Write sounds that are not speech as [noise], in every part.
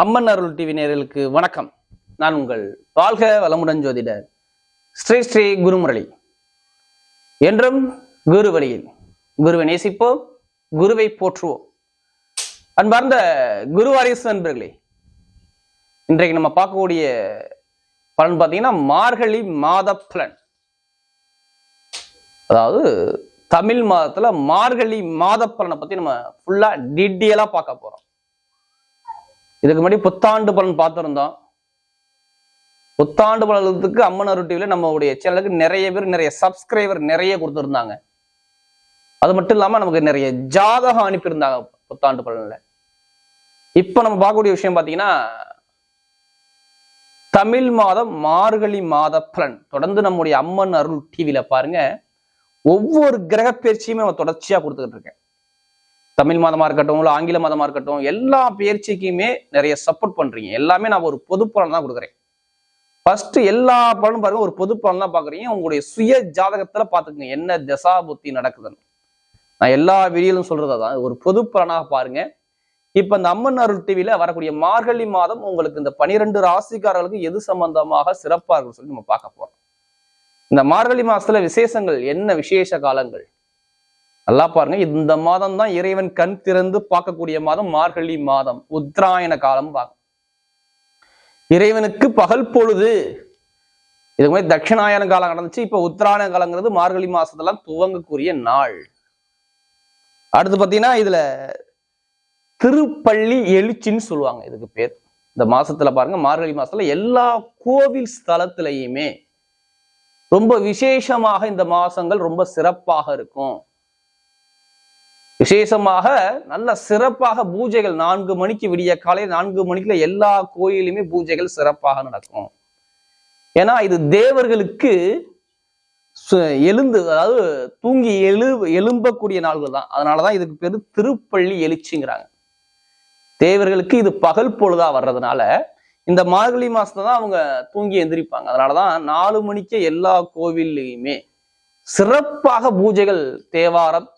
அம்மன் அருள் TV நேர்களுக்கு வணக்கம். நான் உங்கள் வாழ்க வளமுடன் ஜோதிடர் ஸ்ரீ ஸ்ரீ குருமுரளி. என்றும் குரு வழியில் குருவை நேசிப்போம் குருவை போற்றுவோம். அன்பார்ந்த குருவாரிசு நண்பர்களே இன்றைக்கு நம்ம பார்க்கக்கூடிய பலன் பார்த்தீங்கன்னா மார்கழி மாத பலன். அதாவது தமிழ் மாதத்துல மார்கழி மாத பலனை பத்தி நம்ம ஃபுல்லா டீட்டெயிலா பார்க்க போறோம். இதுக்கு முன்னாடி புத்தாண்டு பலன் பார்த்துருந்தோம். புத்தாண்டு பலத்துக்கு அம்மன் அருள் டிவில நம்மளுடைய சேனலுக்கு நிறைய பேர் நிறைய சப்ஸ்கிரைபர் நிறைய கொடுத்துருந்தாங்க. அது மட்டும் இல்லாம நமக்கு நிறைய ஜாதகம் அனுப்பியிருந்தாங்க புத்தாண்டு பலனில். இப்போ நம்ம பார்க்கக்கூடிய விஷயம் பார்த்தீங்கன்னா தமிழ் மாதம் மார்கழி மாத பலன். தொடர்ந்து நம்முடைய அம்மன் அருள் டிவியில பாருங்க. ஒவ்வொரு கிரக பயிற்சியுமே நம்ம தொடர்ச்சியா கொடுத்துக்கிட்டு இருக்கேன். தமிழ் மாதமா இருக்கட்டும் இல்லை ஆங்கில மாதமா இருக்கட்டும் எல்லா பயிற்சிக்குமே நிறைய சப்போர்ட் பண்றீங்க. எல்லாமே நான் ஒரு பொது பலன் தான் கொடுக்குறேன். ஃபர்ஸ்ட் எல்லா பலனும் பாருங்க ஒரு பொது பலன் தான் பாக்குறீங்க. உங்களுடைய சுய ஜாதகத்தில் பார்த்துக்கங்க என்ன தசா புத்தி நடக்குதுன்னு. நான் எல்லா வீடியோலும் சொல்றது தான். ஒரு பொது பலனாக பாருங்க. இப்ப இந்த அம்மன் அருள் டிவியில வரக்கூடிய மார்கழி மாதம் உங்களுக்கு இந்த பனிரெண்டு ராசிக்காரர்களுக்கு எது சம்பந்தமாக சிறப்பாக இருக்குன்னு சொல்லி நம்ம பார்க்க போறோம். இந்த மார்கழி மாசத்துல விசேஷங்கள் என்ன விசேஷ காலங்கள்? நல்லா பாருங்க இந்த மாதம் தான் இறைவன் கண் திறந்து பார்க்கக்கூடிய மாதம் மார்கழி மாதம் உத்தராயண காலம் பார்க்க இறைவனுக்கு பகல் பொழுது இதுக்கு மாதிரி தட்சிணாயன காலம் நடந்துச்சு இப்ப உத்தராயண காலங்கிறது மார்கழி மாசத்துலாம் துவங்கக்கூடிய நாள். அடுத்து பாத்தீங்கன்னா இதுல திருப்பள்ளி எழுச்சின்னு சொல்லுவாங்க இதுக்கு பேர். இந்த மாசத்துல பாருங்க மார்கழி மாசத்துல எல்லா கோவில் ஸ்தலத்திலையுமே ரொம்ப விசேஷமாக இந்த மாசங்கள் ரொம்ப சிறப்பாக இருக்கும். விசேஷமாக நல்ல சிறப்பாக பூஜைகள் நான்கு மணிக்கு விடிய காலை நான்கு மணிக்குல எல்லா கோயிலுமே பூஜைகள் சிறப்பாக நடக்கும். ஏன்னா இது தேவர்களுக்கு சு- எழுந்து அதாவது தூங்கி எழு எழும்பக்கூடிய நாள்கள் தான். அதனாலதான் இதுக்கு பேரு திருப்பள்ளி எழுச்சிங்கிறாங்க. தேவர்களுக்கு இது பகல் பொழுதா வர்றதுனால இந்த மார்கழி மாசத்துல தான் அவங்க தூங்கி எந்திரிப்பாங்க. அதனாலதான் நாலு மணிக்கே எல்லா கோவில்லையுமே சிறப்பாக பூஜைகள் தேவாரம்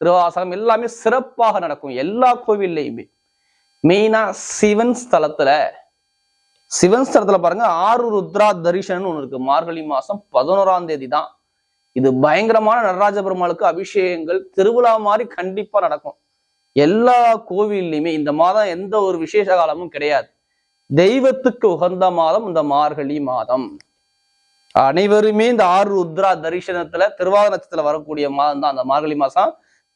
திருவாசகம் எல்லாமே சிறப்பாக நடக்கும் எல்லா கோவில்லையுமே. மெயினா சிவன் ஸ்தலத்துல சிவன் ஸ்தலத்துல பாருங்க ஆறு ருத்ரா தரிசனம்னு ஒண்ணு இருக்கு. மார்கழி மாசம் பதினோராம் தேதி தான் இது பயங்கரமான நடராஜ பெருமாளுக்கு அபிஷேகங்கள் திருவிழா மாதிரி கண்டிப்பா நடக்கும். எல்லா கோவில்லையுமே இந்த மாதம் எந்த ஒரு விசேஷ காலமும் கிடையாது. தெய்வத்துக்கு உகந்த மாதம் இந்த மார்கழி மாதம். அனைவருமே இந்த ஆறு ருத்ரா தரிசனத்துல திருவாத நட்சத்திரத்துல வரக்கூடிய மாதம் தான் அந்த மார்கழி மாசம்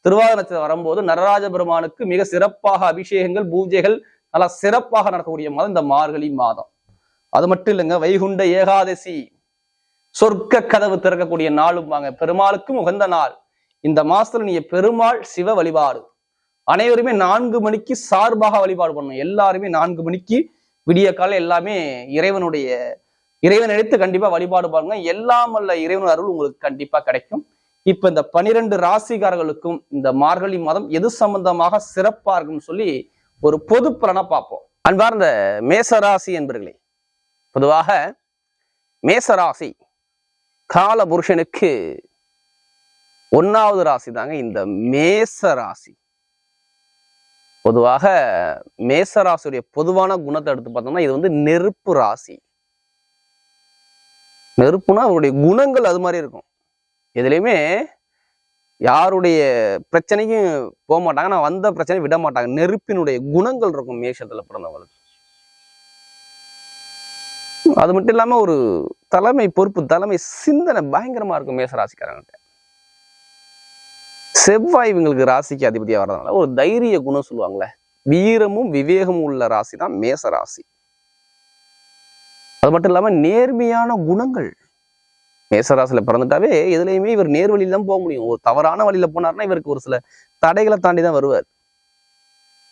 திருவாத நட்சத்திரம் வரும்போது நடராஜ பெருமானுக்கு மிக சிறப்பாக அபிஷேகங்கள் பூஜைகள் நல்லா சிறப்பாக நடக்கக்கூடிய மாதம் இந்த மார்கழி மாதம். அது மட்டும் இல்லைங்க வைகுண்ட ஏகாதசி. சொர்க்க கதவு திறக்கக்கூடிய நாளும் வாங்க பெருமாளுக்கும் உகந்த நாள். இந்த மாசத்துல நீங்க பெருமாள் சிவ வழிபாடு. அனைவருமே நான்கு மணிக்கு சார்பாக வழிபாடு பண்ணணும். எல்லாருமே நான்கு மணிக்கு விடிய காலை எல்லாமே இறைவனுடைய இறைவன் எடுத்து கண்டிப்பா வழிபாடு பாருங்க எல்லாம் அல்ல இறைவன் அருள் உங்களுக்கு கண்டிப்பா கிடைக்கும். இப்ப இந்த பனிரெண்டு ராசிகாரர்களுக்கும் இந்த மார்கழி மாதம் எது சம்பந்தமாக சிறப்பா இருக்கும்னு சொல்லி ஒரு பொது பலனா பார்ப்போம். அன்பார்ந்த மேசராசி என்பர்களே பொதுவாக மேசராசி கால புருஷனுக்கு ஒன்னாவது ராசி தாங்க இந்த மேச ராசி பொதுவாக மேச ராசியுடைய பொதுவான குணத்தை எடுத்து பார்த்தோம்னா இது வந்து நெருப்பு ராசி. நெருப்புனா அவருடைய குணங்கள் அது மாதிரி இருக்கும். எதுலேயுமே யாருடைய பிரச்சனைக்கும் போக மாட்டாங்க நான் வந்த பிரச்சனை விட மாட்டாங்க. நெருப்பினுடைய குணங்கள் இருக்கும் மேஷத்தில் பிறந்தவங்களுக்கு. அது மட்டும் இல்லாம ஒரு தலைமை பொறுப்பு தலைமை சிந்தனை பயங்கரமா இருக்கும் மேச ராசிக்காரங்கிட்ட செவ்வாய் இவங்களுக்கு ராசிக்கு அதிபதியாக வர்றதுனால ஒரு தைரிய குணம் சொல்லுவாங்கல்ல வீரமும் விவேகமும் உள்ள ராசி தான் மேச ராசி. அது மட்டும் இல்லாம நேர்மையான குணங்கள். மேசராசியில பிறந்துட்டாவே எதுலையுமே இவர் நேர் வழியில தான் போக முடியும். ஒரு தவறான வழியில போனார்னா இவருக்கு ஒரு சில தடைகளை தாண்டி தான் வருவார்.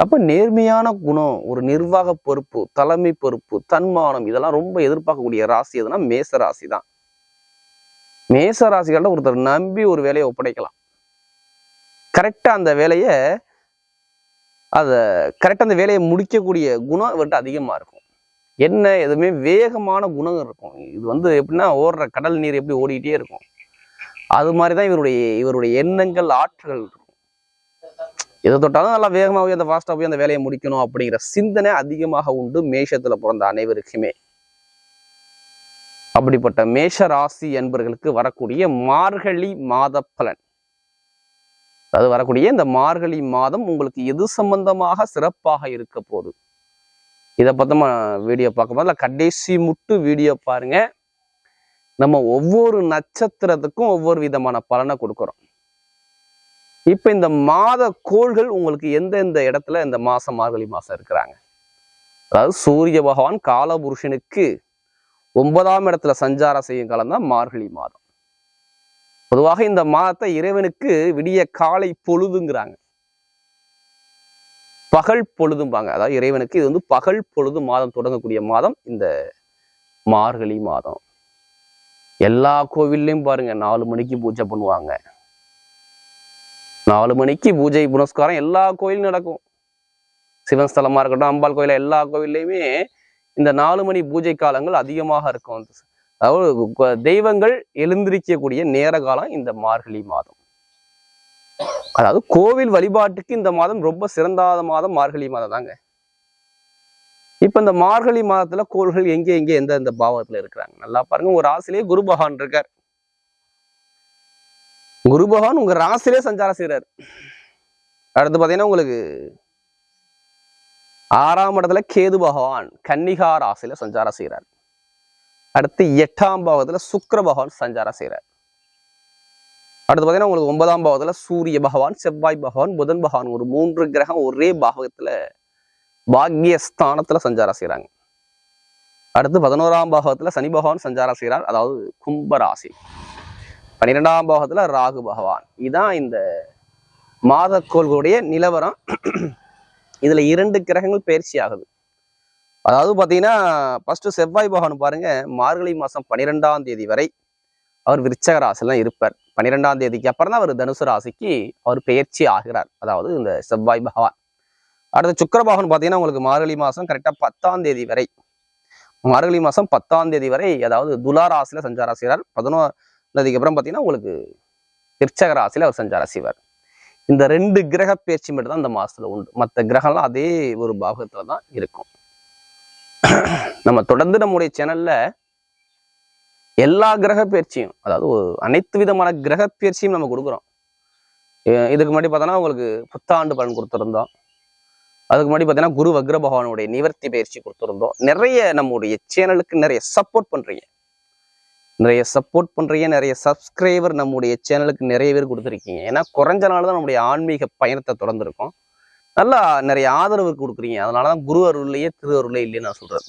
அப்ப நேர்மையான குணம் ஒரு நிர்வாக பொறுப்பு தலைமை பொறுப்பு தன்மானம் இதெல்லாம் ரொம்ப எதிர்பார்க்கக்கூடிய ராசி எதுனா மேச ராசி தான். மேச ராசிகள்ட்ட ஒருத்தர் நம்பி ஒரு வேலையை ஒப்படைக்கலாம். கரெக்டாக அந்த வேலையை அதை கரெக்டாக அந்த வேலையை முடிக்கக்கூடிய குணம் இவர்கிட்ட அதிகமா இருக்கும். என்ன எதுவுமே வேகமான குணம் இருக்கும். இது வந்து எப்படின்னா ஓடுற கடல் நீர் எப்படி ஓடிக்கிட்டே இருக்கும். அது மாதிரி தான் இவருடைய இவருடைய எண்ணங்கள் ஆற்றல்கள் இருக்கும். எதை தொட்டாலும் நல்லா வேகமாக போய் அந்த ஃபாஸ்ட்டாக போய் அந்த வேலையை முடிக்கணும் அப்படிங்கிற சிந்தனை அதிகமாக உண்டு மேஷத்தில் பிறந்த அனைவருக்குமே. அப்படிப்பட்ட மேஷ ராசி என்பர்களுக்கு வரக்கூடிய மார்கழி மாத பலன். அது வரக்கூடிய இந்த மார்கழி மாதம் உங்களுக்கு எது சம்பந்தமாக சிறப்பாக இருக்க போகுது? இதை பத்தமா வீடியோ பார்க்க போதில் கடைசி முட்டு வீடியோ பாருங்க. நம்ம ஒவ்வொரு நட்சத்திரத்துக்கும் ஒவ்வொரு விதமான பலனை கொடுக்குறோம். இப்ப இந்த மாத கோள்கள் உங்களுக்கு எந்தெந்த இடத்துல இந்த மாசம் மார்கழி மாசம் இருக்கிறாங்க? அதாவது சூரிய பகவான் காலபுருஷனுக்கு ஒன்பதாம் இடத்துல சஞ்சாரம் செய்யும் காலம் தான் மார்கழி மாதம். பொதுவாக இந்த மாதத்தை இறைவனுக்கு விடிய காலை பொழுதுங்கிறாங்க. பகல் பொழுதும்பாங்க. அதாவது இறைவனுக்கு இது வந்து பகல் பொழுது மாதம் தொடங்கக்கூடிய மாதம் இந்த மார்கழி மாதம். எல்லா கோவில்லையும் பாருங்க நாலு மணிக்கு பூஜை பண்ணுவாங்க. நாலு மணிக்கு பூஜை புனஸ்காரம் எல்லா கோயிலும் நடக்கும். சிவன் ஸ்தலமா இருக்கட்டும் அம்பாள் கோயில எல்லா கோவில்லையுமே இந்த நாலு மணி பூஜை காலங்கள் அதிகமாக இருக்கும். அதாவது தெய்வங்கள் எழுந்திருக்கக்கூடிய நேர காலம் இந்த மார்கழி மாதம். அதாவது கோவில் வழிபாட்டுக்கு இந்த மாதம் ரொம்ப சிறந்தாத மாதம் மார்கழி மாதம் தாங்க. இப்ப இந்த மார்கழி மாதத்துல கோள்கள் எங்க எங்கே எந்த எந்த பாவத்துல இருக்கிறாங்க? நல்லா பாருங்க ஒரு ராசிலேயே குரு பகவான் இருக்கார். குரு பகவான் உங்க ராசிலே சஞ்சாரம் செய்றாரு. அடுத்து பாத்தீங்கன்னா உங்களுக்கு ஆறாம் இடத்துல கேது பகவான் கன்னிகா ராசியில சஞ்சாரம் செய்றார். அடுத்து எட்டாம் பாவத்துல சுக்கர பகவான் சஞ்சாரம் செய்றார். அடுத்து பார்த்தீங்கன்னா உங்களுக்கு ஒன்பதாம் பாவத்தில் சூரிய பகவான் செவ்வாய் பகவான் புதன் பகவான் ஒரு மூன்று கிரகம் ஒரே பாகத்தில் பாக்யஸ்தானத்தில் சஞ்சாரம் செய்கிறாங்க அடுத்து பதினோராம் பாகத்தில் சனி பகவான் சஞ்சாரம் செய்கிறார் அதாவது கும்பராசி பன்னிரெண்டாம் பாகத்தில் ராகு பகவான். இதுதான் இந்த மாதக்கோள்களுடைய நிலவரம். இதில் இரண்டு கிரகங்கள் பயிற்சி ஆகுது. அதாவது பார்த்தீங்கன்னா ஃபஸ்ட்டு செவ்வாய் பகவான் பாருங்கள் மார்கழி மாதம் பன்னிரெண்டாம் தேதி வரை அவர் விருச்சக ராசிலாம் இருப்பார். பன்னிரெண்டாம் தேதிக்கு அப்புறம் தான் அவர் தனுசு ராசிக்கு அவர் பெயர்ச்சி ஆகிறார். அதாவது இந்த செவ்வாய் பகவான். அடுத்து சுக்கிர பகவான் பாத்தீங்கன்னா உங்களுக்கு மார்கழி மாசம் கரெக்டா பத்தாம் தேதி வரை. மார்கழி மாசம் பத்தாம் தேதி வரை அதாவது துலா ராசியில் சஞ்சாரம் செய்கிறார். பதினோராம் அப்புறம் பாத்தீங்கன்னா உங்களுக்கு விருச்சக ராசியில் அவர் சஞ்சாரம் செய்வார். இந்த ரெண்டு கிரக பேச்சு மட்டும் தான் இந்த மாசத்துல உண்டு. மற்ற கிரகம்லாம் அதே ஒரு பாகத்தில் தான் இருக்கும். நம்ம தொடர்ந்து நம்முடைய சேனல்ல எல்லா கிரக பயிற்சியும் அதாவது அனைத்து விதமான கிரக பயிற்சியும் நம்ம கொடுக்குறோம். இதுக்கு முன்னாடி பார்த்தோன்னா உங்களுக்கு புத்தாண்டு பலன் கொடுத்துருந்தோம். அதுக்கு முன்னாடி பார்த்தீங்கன்னா குரு வக்ர பகவானுடைய நிவர்த்தி பயிற்சி கொடுத்துருந்தோம். நிறைய நம்முடைய சேனலுக்கு நிறைய சப்போர்ட் பண்ணுறீங்க நிறைய சப்போர்ட் பண்ணுறீங்க நிறைய சப்ஸ்கிரைபர் நம்முடைய சேனலுக்கு நிறைய பேர் கொடுத்துருக்கீங்க. ஏன்னா குறைஞ்ச நாள் தான் நம்முடைய ஆன்மீக பயணத்தை தொடர்ந்துருக்கோம். நல்லா நிறைய ஆதரவு கொடுக்குறீங்க. அதனால தான் குரு அருள்லையே திரு அருளே இல்லைன்னு நான் சொல்கிறேன்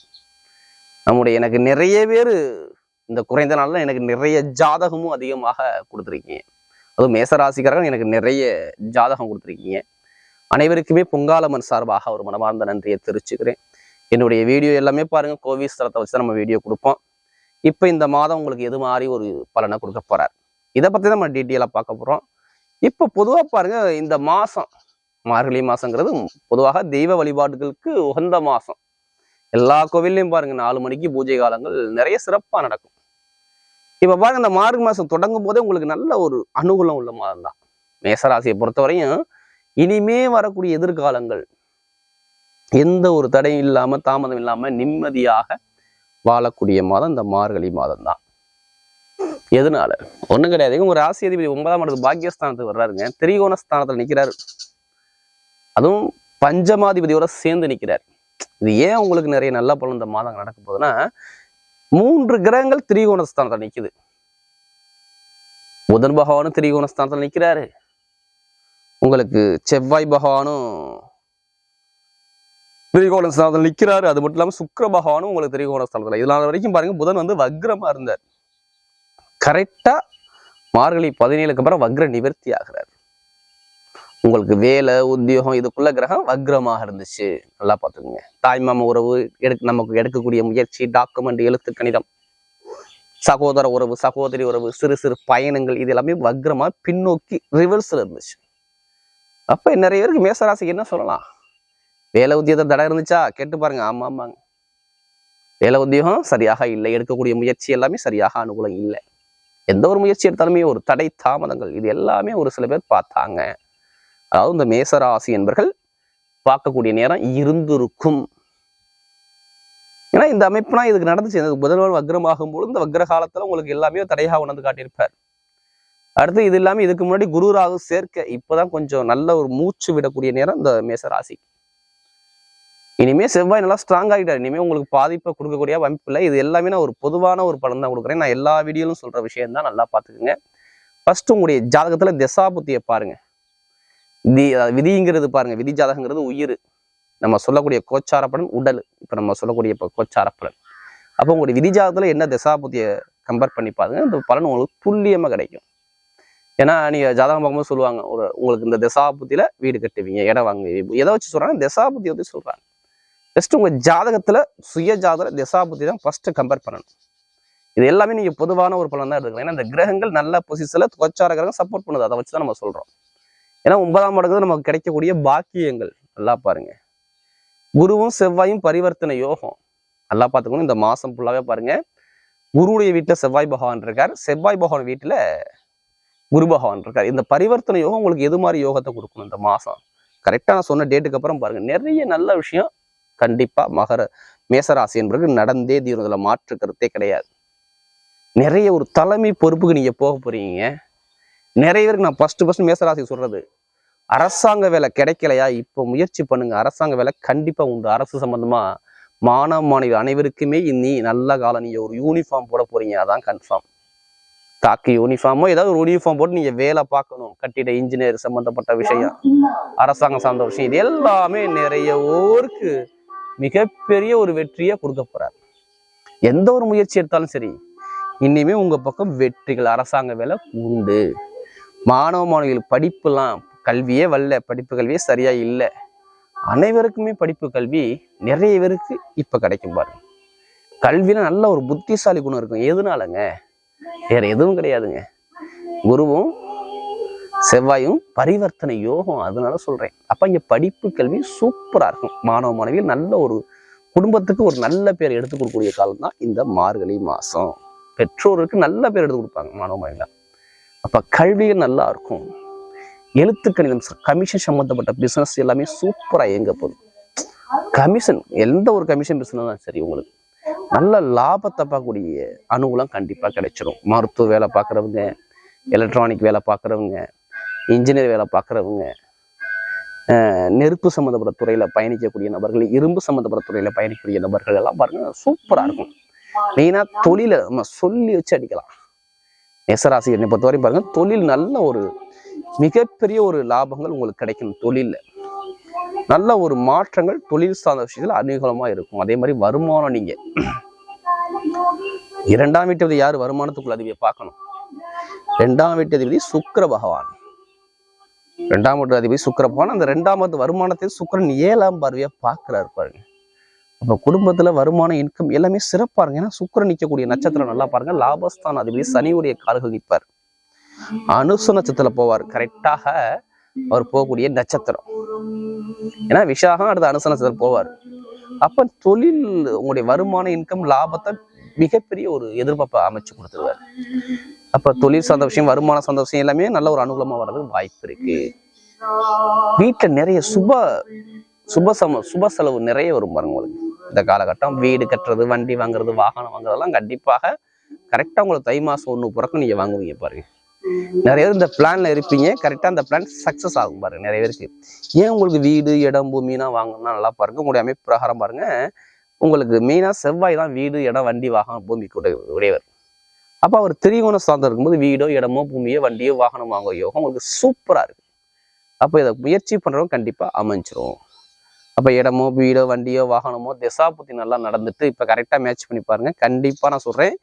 நம்முடைய எனக்கு நிறைய பேர் இந்த குறைந்த நாள்ல எனக்கு நிறைய ஜாதகமும் அதிகமாக கொடுத்துருக்கீங்க. அதுவும் மேசராசிக்காரர்கள் எனக்கு நிறைய ஜாதகம் கொடுத்துருக்கீங்க. அனைவருக்குமே பொங்காலம்மன் சார்பாக ஒரு மனமார்ந்த நன்றியை தெரிவிச்சுக்கிறேன். என்னுடைய வீடியோ எல்லாமே பாருங்க. கோவில் ஸ்தலத்தை வச்சு தான் நம்ம வீடியோ கொடுப்போம். இப்போ இந்த மாதம் உங்களுக்கு எது மாதிரி ஒரு பலனை கொடுக்க போகிறார் இதை பத்தி தான் நம்ம டீட்டெயிலாக பார்க்க போறோம். இப்போ பொதுவாக பாருங்க இந்த மாசம் மார்கழி மாதங்கிறது பொதுவாக தெய்வ வழிபாடுகளுக்கு உகந்த மாசம். எல்லா கோவில்லையும் பாருங்க நாலு மணிக்கு பூஜை காலங்கள் நிறைய சிறப்பா நடக்கும். இப்ப பாருங்க இந்த மார்கழி மாதம் தொடங்கும் போதே உங்களுக்கு நல்ல ஒரு அனுகூலம் உள்ள மாதம் தான். மேசராசியை பொறுத்தவரையும் இனிமே வரக்கூடிய எதிர்காலங்கள் எந்த ஒரு தடையும் இல்லாம தாமதம் இல்லாம நிம்மதியாக வாழக்கூடிய மாதம் இந்த மார்கழி மாதம் தான். எதனால? ஒண்ணும் கிடையாது. உங்க ராசி அதிபதி ஒன்பதாம் இடத்து பாக்கியஸ்தானத்துக்கு வர்றாருங்க. திரிகோண ஸ்தானத்தில் நிக்கிறாரு. அதுவும் பஞ்சமாதிபதியோட சேர்ந்து நிற்கிறார் இது ஏன் உங்களுக்கு நிறைய நல்ல பலன் இந்த மாதம் நடக்க போகுதுன்னா மூன்று கிரகங்கள் திரிகோணஸ்தானத்தில் நிற்குது நிக்குது. புதன் பகவானும் திரிகோணஸ்தானத்தில் நிற்கிறாரு நிக்கிறாரு. உங்களுக்கு செவ்வாய் பகவானும் திரிகோண ஸ்தானத்துல நிக்கிறாரு. அது மட்டும் இல்லாம சுக்கர பகவானும் உங்களுக்கு திரிகோண ஸ்தானத்துல இதனால வரைக்கும் பாருங்க புதன் வந்து வக்ரமா இருந்தார். கரெக்டா மார்கழி பதினேழுக்கு அப்புறம் வக்ர நிவர்த்தி ஆகிறார். உங்களுக்கு வேலை உத்தியோகம் இதுக்குள்ள கிரகம் வக்ரமாக இருந்துச்சு. நல்லா பார்த்துக்குங்க. தாய்மாம உறவு எடுக்க நமக்கு எடுக்கக்கூடிய முயற்சி டாக்குமெண்ட் எழுத்து கணிதம் சகோதர உறவு சகோதரி உறவு சிறு சிறு பயணங்கள் இது எல்லாமே வக்ரமா பின்னோக்கி ரிவர்ஸில் இருந்துச்சு. அப்போ நிறைய பேருக்கு மேசராசிக்கு என்ன சொல்லலாம்? வேலை உத்தியோகத்தை தடை இருந்துச்சா? கேட்டு பாருங்க. ஆமா ஆமாங்க. வேலை உத்தியோகம் சரியாக இல்லை. எடுக்கக்கூடிய முயற்சி எல்லாமே சரியாக அனுகூலம் இல்லை. எந்த ஒரு முயற்சி எடுத்தாலுமே ஒரு தடை தாமதங்கள் இது எல்லாமே ஒரு சில பேர் பார்த்தாங்க. அதாவது இந்த மேசராசி என்பர்கள் பார்க்கக்கூடிய நேரம் இருந்திருக்கும். ஏன்னா இந்த அமைப்புனா இதுக்கு நடந்துச்சு. இந்த புதல்வன் வக்ரமாகும் பொழுது இந்த வக்ர காலத்துல உங்களுக்கு எல்லாமே தடையாக உணர்ந்து காட்டியிருப்பார். அடுத்து இது இல்லாமல் இதுக்கு முன்னாடி குரு ராகு சேர்க்க. இப்பதான் கொஞ்சம் நல்ல ஒரு மூச்சு விடக்கூடிய நேரம் இந்த மேசராசி. இனிமே செவ்வாய் நல்லா ஸ்ட்ராங் ஆகிட்டார். இனிமே உங்களுக்கு பாதிப்பை கொடுக்கக்கூடிய அமைப்பு இல்லை. இது எல்லாமே நான் ஒரு பொதுவான ஒரு படம் தான் கொடுக்குறேன். நான் எல்லா வீடியோலும் சொல்ற விஷயம் தான் நல்லா பார்த்துக்குங்க. ஃபர்ஸ்ட் உங்களுடைய ஜாதகத்துல திசாபுத்தியை பாருங்க. விதி அதாவது விதிங்கிறது பாருங்க விதி ஜாதகங்கிறது உயிர். நம்ம சொல்லக்கூடிய கோச்சாரப்படன் உடல். இப்போ நம்ம சொல்லக்கூடிய இப்போ கோச்சாரப்படன் அப்போ உங்களுடைய விதி ஜாதகத்தில் என்ன திசாபுத்தியை கம்பேர் பண்ணி பாருங்க இந்த பலன் உங்களுக்கு துல்லியமாக கிடைக்கும். ஏன்னா நீங்க ஜாதகம் பார்க்கும்போது சொல்லுவாங்க ஒரு உங்களுக்கு இந்த திசாபுத்தியில் வீடு கட்டுவீங்க இடம் வாங்குவீங்க. எதை வச்சு சொல்றாங்க? திசாபுத்தி வந்து சொல்றாங்க. ஜஸ்ட் உங்க ஜாதகத்துல சுய ஜாதகத்தில் திசாபுத்தி தான் ஃபர்ஸ்ட் கம்பேர் பண்ணணும். இது எல்லாமே நீங்க பொதுவான ஒரு பலன் தான் எடுக்கலாம் ஏன்னா இந்த கிரகங்கள் நல்ல பொசிஷனில் கோச்சார கிரகம் சப்போர்ட் பண்ணுது. அதை வச்சு தான் நம்ம சொல்றோம். ஏன்னா ஒன்பதாம் இடத்துல நமக்கு கிடைக்கக்கூடிய பாக்கியங்கள். நல்லா பாருங்க. குருவும் செவ்வாயும் பரிவர்த்தனை யோகம். நல்லா பார்த்துக்கணும். இந்த மாசம் ஃபுல்லாவே பாருங்க. குருவுடைய வீட்டில் செவ்வாய் பகவான் இருக்கார். செவ்வாய் பகவான் வீட்டில் குரு பகவான் இருக்கார். இந்த பரிவர்த்தனை யோகம் உங்களுக்கு எது மாதிரி யோகத்தை கொடுக்கணும் இந்த மாதம் கரெக்டாக நான் சொன்ன டேட்டுக்கு அப்புறம் பாருங்க. நிறைய நல்ல விஷயம் கண்டிப்பாக மகர மேசராசி என்பது நடந்தே தீரும். இதில் மாற்று கருத்தே கிடையாது. நிறைய ஒரு தலைமை பொறுப்புக்கு நீங்கள் போக போறீங்க. நிறைய பேருக்கு நான் ஃபர்ஸ்ட் ஃபர்ஸ்ட் மேசராசி சொல்றது அரசாங்க வேலை கிடைக்கலையா? இப்போ முயற்சி பண்ணுங்க. அரசாங்க வேலை கண்டிப்பாக உண்டு. அரசு சம்பந்தமா மாணவ மாணவி அனைவருக்குமே நீ நல்ல காலம் நீங்க ஒரு யூனிஃபார்ம் போட போறீங்க. அதான் கன்ஃபார்ம் தாக்கு யூனிஃபார்மோ ஏதாவது ஒரு யூனிஃபார்ம் போட்டு நீங்க வேலை பார்க்கணும். கட்டிட இன்ஜினியர் சம்பந்தப்பட்ட விஷயம் அரசாங்கம் சார்ந்த விஷயம் இது எல்லாமே நிறைய ஊருக்கு மிகப்பெரிய ஒரு வெற்றியை கொடுக்க போறார். எந்த ஒரு முயற்சி எடுத்தாலும் சரி இனிமே உங்க பக்கம் வெற்றிகள் அரசாங்க வேலை உண்டு. மாணவ மாணவிகள் படிப்புலாம் கல்வியே வரல படிப்பு கல்வியே சரியா இல்லை. அனைவருக்குமே படிப்பு கல்வி நிறைய பேருக்கு இப்ப கிடைக்கும் பாருங்க. கல்வியில நல்ல ஒரு புத்திசாலி குணம் இருக்கும். எதுனாலங்க? வேற எதுவும் கிடையாதுங்க. குருவும் செவ்வாயும் பரிவர்த்தனை யோகம் அதனால சொல்றேன். அப்ப இங்க படிப்பு கல்வி சூப்பரா இருக்கும். மாணவ மாணவியில் நல்ல ஒரு குடும்பத்துக்கு ஒரு நல்ல பேர் எடுத்து கொடுக்கக்கூடிய காலம் தான் இந்த மார்கழி மாசம். பெற்றோருக்கு நல்ல பேர் எடுத்து கொடுப்பாங்க மாணவ மாணவிகள் அப்ப கல்விகள் நல்லா இருக்கும். எழுத்து கணிதம் கமிஷன் சம்பந்தப்பட்ட பிசினஸ் எல்லாமே சூப்பரா இயங்க போகுது. கமிஷன் எந்த ஒரு கமிஷன் பிசினஸ் சரி உங்களுக்கு. நல்ல லாபத்தை பார்க்கக்கூடிய அனுகூலம் கண்டிப்பா கிடைச்சிரும். மருத்துவ வேலை பார்க்குறவங்க எலக்ட்ரானிக் வேலை பார்க்குறவங்க இன்ஜினியர் வேலை பார்க்குறவங்க நெருப்பு சம்மந்தப்பட்ட துறையில பயணிக்கக்கூடிய நபர்கள் இரும்பு சம்மந்தப்பட்ட துறையில பயணிக்கக்கூடிய நபர்கள் எல்லாம் பாருங்க சூப்பரா இருக்கும். மெயினா தொழிலை நம்ம சொல்லி வச்சு அடிக்கலாம். மேசராசி என்னை பொறுத்தவரை பாருங்க தொழில் நல்ல ஒரு மிகப்பெரிய ஒரு லாபங்கள் உங்களுக்கு கிடைக்கும் தொழில நல்ல ஒரு மாற்றங்கள் தொழில் சார்ந்த விஷயத்துல அனுகூலமா இருக்கும். அதே மாதிரி வருமானம் நீங்க. இரண்டாம் வீட்டு அதிபதி யார்? வருமானத்துக்குள்ள அதிபதியை பார்க்கணும். இரண்டாம் வீட்டு அதிபதி சுக்கர பகவான். இரண்டாம் வீட்டு அதிபதி சுக்கர பகவான். அந்த ரெண்டாம் வருமானத்தை சுக்கரன் ஏழாம் பார்வையா பார்க்கிறாரு பாருங்க. அப்ப குடும்பத்துல வருமானம் இன்கம் எல்லாமே சிறப்பாக இருங்க ஏன்னா சுக்கரன் நிற்கக்கூடிய நட்சத்திரம் நல்லா பாருங்க. லாபஸ்தான் அதிபதி சனியுடைய கால்கள் நிற்பார் அனுச நட்சத்திரத்தில் போவார். கரெக்டாக அவர் போகக்கூடிய நட்சத்திரம். ஏன்னா விஷாகம் அடுத்த அனுச நட்சத்திரம் போவார். அப்ப தொழில் உங்களுடைய வருமான இன்கம் லாபத்தை மிகப்பெரிய ஒரு எதிர்பார்ப்பை அமைச்சு கொடுத்துருவார். அப்ப தொழில் சார்ந்த விஷயம் வருமான சார்ந்த விஷயம் எல்லாமே நல்ல ஒரு அனுகூலமாக வர்றதுக்கு வாய்ப்பு இருக்கு. வீட்டுல நிறைய சுப சுப சம சுப செலவு நிறைய வரும் பாருங்க உங்களுக்கு. இந்த காலகட்டம் வீடு கட்டுறது வண்டி வாங்குறது வாகனம் வாங்குறதெல்லாம் கண்டிப்பாக கரெக்டாக உங்களுக்கு தை மாதம் ஒன்று பிறக்கும் நீங்கள் வாங்குவீங்க பாருங்க. நிறைய பேர் இந்த பிளான்ல இருப்பீங்க கரெக்டாக அந்த பிளான் சக்ஸஸ் ஆகும் பாருங்க நிறைய பேருக்கு. ஏன் உங்களுக்கு வீடு இடம் பூமினா வாங்கணும்னா நல்லா பாருங்க உங்களுடைய அமைப்பு பிரகாரம் பாருங்க உங்களுக்கு மெயினாக செவ்வாய் தான் வீடு இடம் வண்டி வாகனம் பூமி கூட உடையவர். அப்போ அவர் திரிகோணம் சார்ந்தம் இருக்கும்போது வீடோ இடமோ பூமியோ வண்டியோ வாகனம் வாங்க யோகம் உங்களுக்கு சூப்பராக இருக்கு அப்போ இதை முயற்சி பண்ணுறவங்க கண்டிப்பாக அமைஞ்சிரும். அப்போ இடமோ வீடோ வண்டியோ வாகனமோ திசாபுத்தி நல்லா நடந்துட்டு இப்போ கரெக்டாக மேட்ச் பண்ணி பாருங்க. கண்டிப்பாக நான் சொல்றேன்.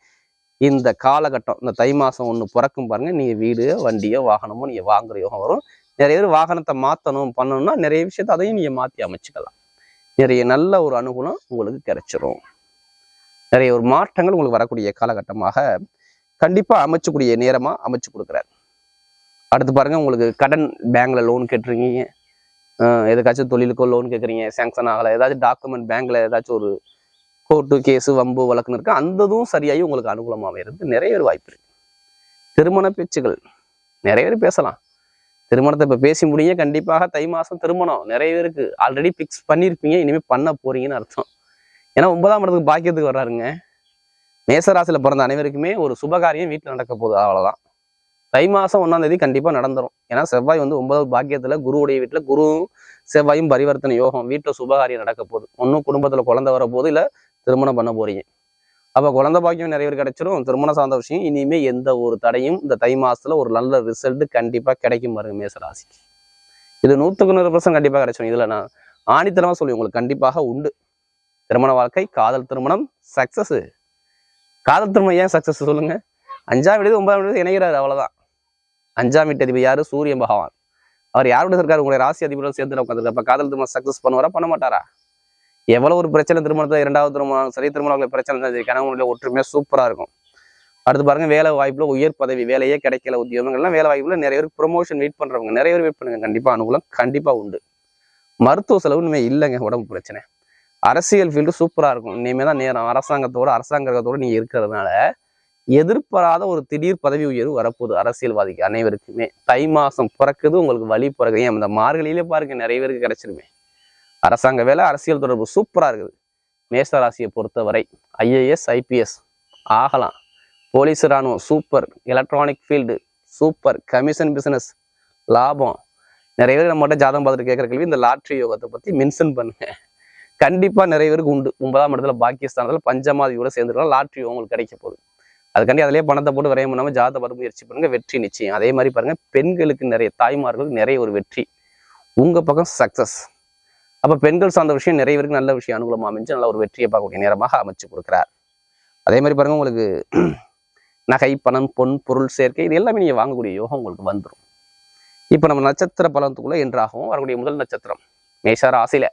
இந்த காலகட்டம் இந்த தை மாசம் ஒன்று பிறக்கும் பாருங்க. நீங்க வீடு வண்டியோ வாகனமோ நீங்க வாங்குற யோகம் வரும். நிறைய பேர் வாகனத்தை மாத்தணும் பண்ணணும்னா நிறைய விஷயத்த அதையும் நீங்க மாற்றி அமைச்சுக்கலாம். நிறைய நல்ல ஒரு அனுகூலம் உங்களுக்கு கிடைச்சிரும். நிறைய ஒரு மாற்றங்கள் உங்களுக்கு வரக்கூடிய காலகட்டமாக கண்டிப்பா அமைச்சக்கூடிய நேரமா அமைச்சு கொடுக்குறாரு. அடுத்து பாருங்க உங்களுக்கு கடன் பேங்க்ல லோன் கேட்டிருக்கீங்க. எதுக்காச்சும் தொழிலுக்கோ லோன் கேட்குறீங்க சேங்ஷன் ஆகலை ஏதாச்சும் டாக்குமெண்ட் பேங்க்கில் ஏதாச்சும் ஒரு கோர்ட்டு கேஸு வம்பு வழக்குன்னு இருக்கு அந்ததும் சரியாகி உங்களுக்கு அனுகூலமாக இருந்து நிறைய பேர் வாய்ப்பு இருக்கு. திருமண பேச்சுகள் நிறைய பேர் பேசலாம். திருமணத்தை இப்போ பேசி முடியுங்க கண்டிப்பாக தை மாதம் திருமணம் நிறைய பேருக்கு ஆல்ரெடி ஃபிக்ஸ் பண்ணியிருப்பீங்க இனிமேல் பண்ண போறீங்கன்னு அர்த்தம். ஏன்னா ஒன்பதாம் இடத்துக்கு பாக்கியத்துக்கு வர்றாருங்க. மேசராசியில் பிறந்த அனைவருக்குமே ஒரு சுபகாரியம் வீட்டில் நடக்க போகுது அவ்வளோதான் தை மாதம் ஒன்றாம் தேதி கண்டிப்பாக நடந்துரும். ஏன்னா செவ்வாய் வந்து ஒன்பதாவது பாக்கியத்துல குருவுடைய வீட்டுல குருவும் செவ்வாயும் பரிவர்த்தனை யோகம் வீட்டில் சுபகாரியம் நடக்க போகுது. ஒன்றும் குடும்பத்துல குழந்தை வர போது திருமணம் பண்ண போறீங்க. அப்போ குழந்தை பாக்கியம் நிறைய பேர் கிடைச்சிரும் திருமணம் சார்ந்த விஷயம் இனிமே எந்த ஒரு தடையும் இந்த தை மாசத்துல ஒரு நல்ல ரிசல்ட் கண்டிப்பாக கிடைக்கும் பாருங்க மேசராசிக்கு இது நூத்துக்கு நூறு பர்சன்ட் கண்டிப்பா கிடைச்சிடும் இதுல நான் ஆணித்தனமாக சொல்லி உங்களுக்கு கண்டிப்பாக உண்டு. திருமண வாழ்க்கை காதல் திருமணம் சக்ஸஸ் காதல் திருமணம் ஏன் சக்ஸஸ் சொல்லுங்க? அஞ்சாம் வீடு ஒன்பதாம் வீடு இணைகிறாரு அவ்வளோதான் அஞ்சாம் வீட்டு அதிபதி யாரு? சூரியன் பகவான். அவர் யாரோட இருக்காரு? உங்களுடைய ராசி அதிபரோட சேர்ந்து உட்காந்துருக்காரு காதல் திருமணம் சக்சஸ் பண்ணுவாரா? பண்ண மாட்டாரா? எவ்வளவு ஒரு பிரச்சனை திருமணத்தை இரண்டாவது திருமணம் சரி திருமணம் பிரச்சனை இருந்தாலும் சரி கணவனுடைய ஒற்றுமையா சூப்பரா இருக்கும். அடுத்து பாருங்க வேலை வாய்ப்புல உயர் பதவி வேலையே கிடைக்கல உத்தியோகங்கள்லாம் வேலை வாய்ப்புல நிறைய பேர் ப்ரொமோஷன் வெயிட் பண்றவங்க நிறைய பேர் வெயிட் பண்ணுங்க. கண்டிப்பா அனுகூலம் கண்டிப்பா உண்டு. மருத்துவ செலவு இனிமே இல்லைங்க உடம்பு பிரச்சனை. அரசியல் ஃபீல்டு சூப்பரா இருக்கும். இனிமே தான் நேரம் அரசாங்கத்தோட அரசாங்கத்தோட நீ இருக்கிறதுனால எதிர்பாராத ஒரு திடீர் பதவி உயர்வு வரப்போகுது. அரசியல்வாதிக்கு அனைவருக்குமே. தை மாதம் பிறக்குது உங்களுக்கு வழி பிறகு. ஏன்? இந்த மார்கழியிலே பாருங்க நிறைய பேருக்கு கிடைச்சிருமே. அரசாங்க வேலை அரசியல் தொடர்பு சூப்பராக இருக்குது. மேச ராசியை பொறுத்தவரை ஐஏஎஸ் ஐபிஎஸ் ஆகலாம். போலீஸ் ராணுவம் super electronic field super commission business லாபம். நிறைய பேர் நம்மகிட்ட ஜாதகம் பார்த்துட்டு கேட்குற கேள்வி இந்த லாட்ரி யோகத்தை பற்றி மென்ஷன் பண்ணுங்க. கண்டிப்பாக நிறைய பேருக்கு உண்டு. ஒன்பதாம் இடத்துல பாக்கியஸ்தானத்தில் பஞ்சமாதியோட சேர்ந்துருக்கலாம். லாட்ரி உங்களுக்கு கிடைக்க போகுது. அதுக்காண்டி அதிலே பணத்தை போட்டு வரைய பண்ணாம ஜாதகம் பார்த்து முயற்சி பண்ணுங்கள் வெற்றி நிச்சயம். அதே மாதிரி பாருங்க பெண்களுக்கு நிறைய தாய்மார்களுக்கு நிறைய ஒரு வெற்றி. உங்க பக்கம் சக்சஸ் அப்ப பெண்கள் சார்ந்த விஷயம் நிறைய பேருக்கு நல்ல விஷயம் அனுகூலமாக அமைஞ்சு நல்ல ஒரு வெற்றியை பார்க்கக்கூடிய நேரமாக அமைச்சு கொடுக்குறார். அதே மாதிரி பாருங்க உங்களுக்கு [clears throat] நகை பணம் பொன் பொருள் சேர்க்கை இது எல்லாமே நீங்க வாங்கக்கூடிய யோகம் உங்களுக்கு வந்துடும் இப்ப நம்ம நட்சத்திர பலத்துக்குள்ளே என்றாகவும் வரக்கூடிய முதல் நட்சத்திரம் மேஷ ராசியில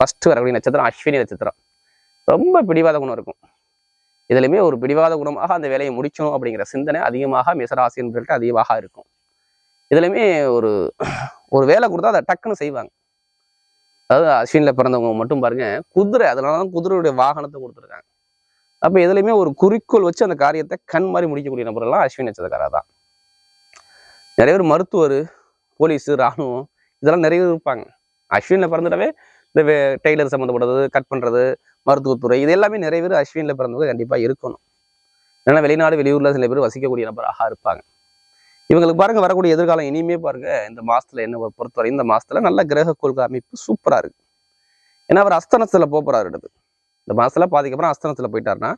ஃபஸ்ட்டு வரக்கூடிய நட்சத்திரம் அஸ்வினி நட்சத்திரம். ரொம்ப பிடிவாத குணம் இருக்கும். இதுலையுமே ஒரு பிடிவாத குணமாக அந்த வேலையை முடிக்கணும் அப்படிங்கிற சிந்தனை அதிகமாக மேசராசி என்பவர்கள்ட்ட அதிகமாக இருக்கும். இதுலையுமே ஒரு ஒரு வேலை கொடுத்தா அதை டக்குன்னு செய்வாங்க. அதாவது அஸ்வினில் பிறந்தவங்க மட்டும் பாருங்க குதிரை அதனால தான் குதிரையுடைய வாகனத்தை கொடுத்துருக்காங்க. அப்போ எதுலையுமே ஒரு குறிக்கோள் வச்சு அந்த காரியத்தை கண் மாதிரி முடிக்கக்கூடிய நபர்கள்லாம் அஸ்வின் நட்சத்திரக்காரா தான். நிறைய பேர் மருத்துவர் போலீஸ் ராணுவம் இதெல்லாம் நிறைய பேர் இருப்பாங்க. அஸ்வினில் பிறந்துடவே இந்த டெய்லர் சம்மந்தப்பட்டது கட் பண்ணுறது மருத்துவத்துறை இது எல்லாமே நிறைய பேர் அஸ்வினில் பிறந்தவங்க கண்டிப்பாக இருக்கணும். ஏன்னா வெளிநாடு வெளியூரில் சில பேர் வசிக்கக்கூடிய நபராக இருப்பாங்க. இவங்களுக்கு பாருங்க வரக்கூடிய எதிர்காலம் இனிமே பாருங்க இந்த மாசத்துல என்ன பொறுத்தவரை இந்த மாசத்துல நல்ல கிரக கொள்கை அமைப்பு சூப்பரா இருக்கு. ஏன்னா அவர் அஸ்தனத்துல போக போறாரு இந்த மாசத்துல பாதிக்கப்புறம் அஸ்தனத்தில் அஸ்தனத்துல போயிட்டாருன்னா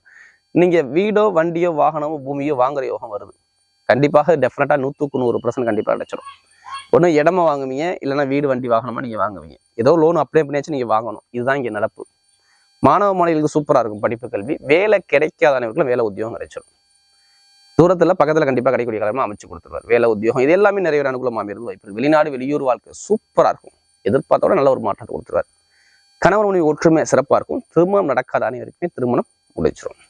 நீங்க வீடோ வண்டியோ வாகனமோ பூமியோ வாங்குற யோகம் வருது. கண்டிப்பாக டெஃபினட்டா நூத்துக்கு நூறு பர்சன்ட் கண்டிப்பா கிடைச்சிடும் ஒண்ணு இடமா வாங்குவீங்க இல்லைன்னா வீடு வண்டி வாகனமா நீங்க வாங்குவீங்க. ஏதோ லோன் அப்ளை பண்ணியாச்சு நீங்கள் வாங்கணும். இதுதான் இங்கே நடப்பு. மாணவ மாணவிகளுக்கு சூப்பரா இருக்கும் படிப்பு கல்வி. வேலை கிடைக்காதவர்களுக்கு வேலை உத்தியோகம் கிடைச்சிடும் தூரத்துல பக்கத்தில் கண்டிப்பா கிடைக்கக்கூடிய காலமா அமைச்சு கொடுத்துருவார். வேலை உத்தியோகம் இது எல்லாமே நிறைய பேர் அனுகூலமா இருந்து வாய்ப்பு வெளிநாடு வெளியூர் வாழ்க்கை சூப்பரா இருக்கும். எதிர்பார்த்தோட நல்ல ஒரு மாற்றத்தை கொடுத்துருவார். கணவன் மனைவி ஒற்றுமை சிறப்பா இருக்கும். திருமணம் நடக்காத அனைவருக்குமே திருமணம் முடிச்சிடும்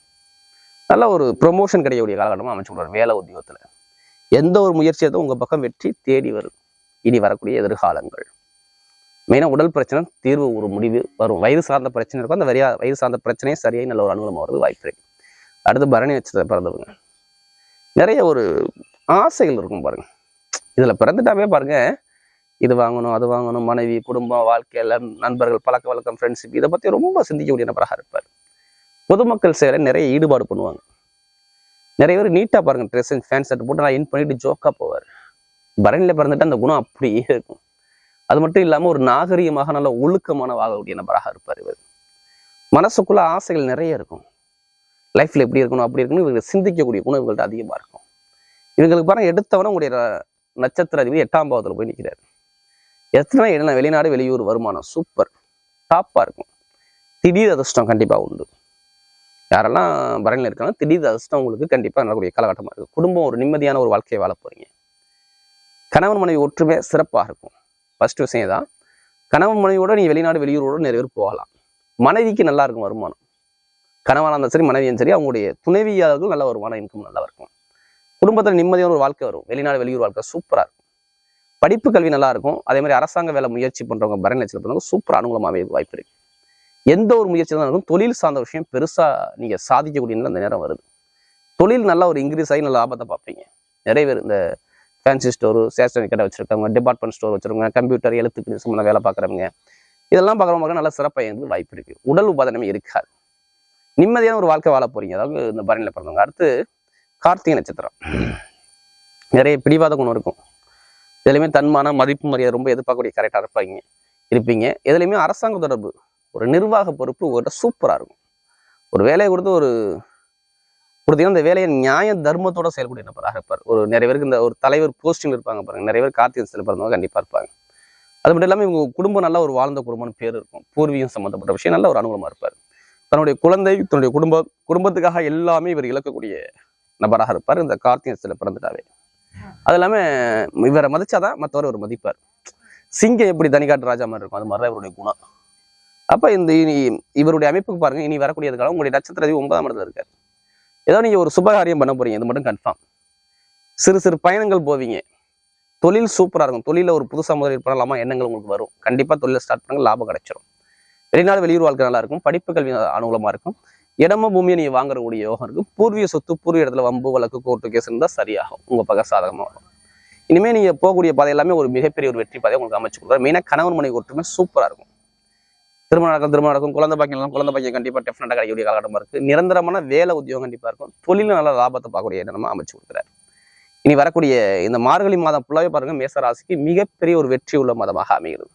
நல்ல ஒரு ப்ரொமோஷன் கிடைக்கக்கூடிய காலகட்டமாக அமைச்சு கொடுவார் வேலை உத்தியோகத்துல. எந்த ஒரு முயற்சியதும் உங்கள் உங்க பக்கம் வெற்றி தேடி வரும். இனி வரக்கூடிய எதிர்காலங்கள். மெயினா உடல் பிரச்சனை தீர்வு ஒரு முடிவு வரும். வயது சார்ந்த பிரச்சனை இருக்கும். அந்த வரியா வயது சார்ந்த பிரச்சனையும் சரியாக நல்ல ஒரு அனுகூலம் வருது வாய்ப்பு இருக்கு. அடுத்து பரணி நட்சத்திரம் பிறந்தவங்க நிறைய ஒரு ஆசைகள் இருக்கும் பாருங்க. இதுல பிறந்துட்டாவே பாருங்க. இது வாங்கணும் அது வாங்கணும் மனைவி குடும்பம் வாழ்க்கையில நண்பர்கள் பழக்க வழக்கம் ஃப்ரெண்ட்ஷிப் இதை பத்தி ரொம்ப சிந்திக்கக்கூடிய நபராக இருப்பார். பொதுமக்கள் சேர நிறைய ஈடுபாடு பண்ணுவாங்க. நிறைய பேர் நீட்டா பாருங்க ட்ரெஸ் ஃபேன் ஷர்ட் போட்டு நான் இன் பண்ணிட்டு ஜோக்கா போவார். பரணியில பிறந்துட்டு அந்த குணம் அப்படியே இருக்கும். அது மட்டும் இல்லாமல் ஒரு நாகரீகமாக நல்ல ஒழுக்கமான வாழக்கூடிய நபராக இருப்பார் இவர். மனசுக்குள்ள ஆசைகள் நிறைய இருக்கும். லைஃப்ல எப்படி இருக்கணும் அப்படி இருக்கணும் இவங்க சிந்திக்கக்கூடிய குணம் இவங்கள்ட்ட அதிகமா இருக்கும். இவங்களுக்கு பாருங்க எடுத்தவன உங்களுடைய நட்சத்திர அதிபதி எட்டாம் பாவத்தில் போய் நிற்கிறார் எத்தனை என்ன வெளிநாடு வெளியூர் வருமானம் சூப்பர் டாப்பா இருக்கும். திடீர் அதிர்ஷ்டம் கண்டிப்பா உண்டு. யாரெல்லாம் பரணியில் இருக்காங்க திடீர் அதிர்ஷ்டம் உங்களுக்கு கண்டிப்பா நடக்கக்கூடிய காலகட்டமா இருக்கும். குடும்பம் ஒரு நிம்மதியான ஒரு வாழ்க்கையை வாழ போகிறீங்க கணவன் மனைவி ஒற்றுமை சிறப்பாக இருக்கும். ஃபர்ஸ்ட் விஷயம் தான் கணவன் மனைவியோட நீ வெளிநாடு வெளியூரோட நிறைய பேர் போகலாம். மனைவிக்கு நல்லா இருக்கும் வருமானம். கணவனாக இருந்தாலும் சரி மனைவியும் சரி அவங்களுடைய துணைவியாளர்கள் நல்ல வருமானம் இன்கம் நல்லா இருக்கும். குடும்பத்தில் நிம்மதியான ஒரு வாழ்க்கை வரும். வெளிநாடு வெளியூர் வாழ்க்கை சூப்பராக இருக்கும். படிப்பு கல்வி நல்லா இருக்கும். அதே மாதிரி அரசாங்க வேலை முயற்சி பண்ணுறவங்க பரணி லட்சத்தில் பண்ணவங்க சூப்பர் அனுகூலமாகவே வாய்ப்பு இருக்கு. எந்த ஒரு முயற்சி தான் இருக்கும். தொழில் சார்ந்த விஷயம் பெருசாக நீங்கள் சாதிக்கக்கூடிய அந்த நேரம் வருது. தொழில் நல்லா ஒரு இன்க்ரீஸ் ஆகி நல்ல லாபத்தை பார்ப்பீங்க. நிறைய பேர் இந்த ஃபேன்சி ஸ்டோரு ஸ்டேஷனரி கடை வச்சுருக்கவங்க டிபார்ட்மெண்ட் ஸ்டோர் வச்சுருக்கவங்க கம்ப்யூட்டர் எழுத்து சம்மந்த வேலை பார்க்குறவங்க இதெல்லாம் பார்க்குறவங்க நல்ல சிறப்பாக இருந்து வாய்ப்பு இருக்குது உடல் உபாதனமே இருக்காது. நிம்மதியான ஒரு வாழ்க்கை வாழ போகிறீங்க அதாவது இந்த பரணியில் பிறந்தவங்க. அடுத்து கார்த்திகை நட்சத்திரம். நிறைய பிடிவாத குணம் இருக்கும். இதுலையுமே தன்மான மதிப்பு மரியாதை ரொம்ப எதிர்பார்க்கக்கூடிய கரெக்டாக இருப்பாங்க இருப்பீங்க. இதுலையுமே அரசாங்க தொடர்பு ஒரு நிர்வாக பொறுப்பு ஒரு சூப்பராக இருக்கும். ஒரு வேலையை கொடுத்து ஒரு கொடுத்தீங்க அந்த வேலையை நியாய தர்மத்தோட செயல்படிய நபராக இருப்பார் ஒரு நிறைய பேருக்கு இந்த ஒரு தலைவர் போஸ்டிங் இருப்பாங்க பாருங்க. நிறைய பேர் கார்த்திகை சில பிறந்தவங்க கண்டிப்பாக இருப்பாங்க. அது மட்டும் இல்லாமல் இவங்க குடும்பம் நல்ல ஒரு வாழ்ந்த குடும்பம்னு பேர் இருக்கும். பூர்வீகம் சம்மந்தப்பட்ட விஷயம் நல்ல ஒரு அனுகூலமாக இருப்பார். தன்னுடைய குழந்தை தன்னுடைய குடும்ப குடும்பத்துக்காக எல்லாமே இவர் இழக்கக்கூடிய நபராக இருப்பார். இந்த கார்த்திகை சில பிறந்துட்டாவே அது இல்லாமல் இவரை மதிச்சாதான் மற்றவர் ஒரு மதிப்பார். சிங்கம் எப்படி தனிக்காட்டு ராஜா மாதிரி இருக்கும். அது மாதிரி தான் இவருடைய குணம். அப்போ இந்த இனி இவருடைய அமைப்புக்கு பாருங்க. இனி வரக்கூடிய காலம் உங்களுடைய நட்சத்திரம் ஒன்பதாம் இடத்துல இருக்காரு. ஏதோ நீங்கள் ஒரு சுபகாரியம் பண்ண போறீங்க இது மட்டும் கன்ஃபார்ம் சிறு சிறு பயணங்கள் போவீங்க. தொழில் சூப்பரா இருக்கும். தொழில ஒரு புதுசாக முதலீடு பண்ணலாமா எண்ணங்கள் உங்களுக்கு வரும். கண்டிப்பா தொழிலை ஸ்டார்ட் பண்ணுங்க லாபம் கிடைச்சிரும். வெளிநாடு வெளியூர் வாழ்க்கை நல்லா இருக்கும். படிப்பு கல்வி அனுகூலமாக இருக்கும். இடமும் பூமியை நீங்க வாங்குறக்கூடிய யோகம் இருக்கும். பூர்வீக சொத்து பூர்வீக இடத்துல வம்பு வழக்கு கோர்ட்டு கேஸ் இருந்தால் சரியாகும். உங்க பக்கம் சாதகமாக வரும். இனிமே நீங்க போகக்கூடிய பாதை எல்லாமே ஒரு மிகப்பெரிய ஒரு வெற்றி பாதையை உங்களுக்கு அமைச்சு கொடுக்குறாரு மெயினாக கணவன் மனைவி ஒற்றுமை சூப்பரா இருக்கும். திருமணம் நடக்கும் திருமணம் நடக்கும் குழந்தை பாக்கியம் குழந்தை பாக்கியம் கண்டிப்பா டெஃபினட்டா கிடைக்கக்கூடிய காலகட்டமா இருக்கு. நிரந்தரமான வேலை உத்தியோகம் கண்டிப்பா இருக்கும். தொழில நல்ல லாபத்தை பார்க்கக்கூடிய நம்ம அமைச்சு கொடுக்குறாரு. இனி வரக்கூடிய இந்த மார்கழி மாதம் ஃபுல்லாவே பாருங்க மேசராசிக்கு மிகப்பெரிய ஒரு வெற்றி உள்ள மாதமாக அமைகிறது.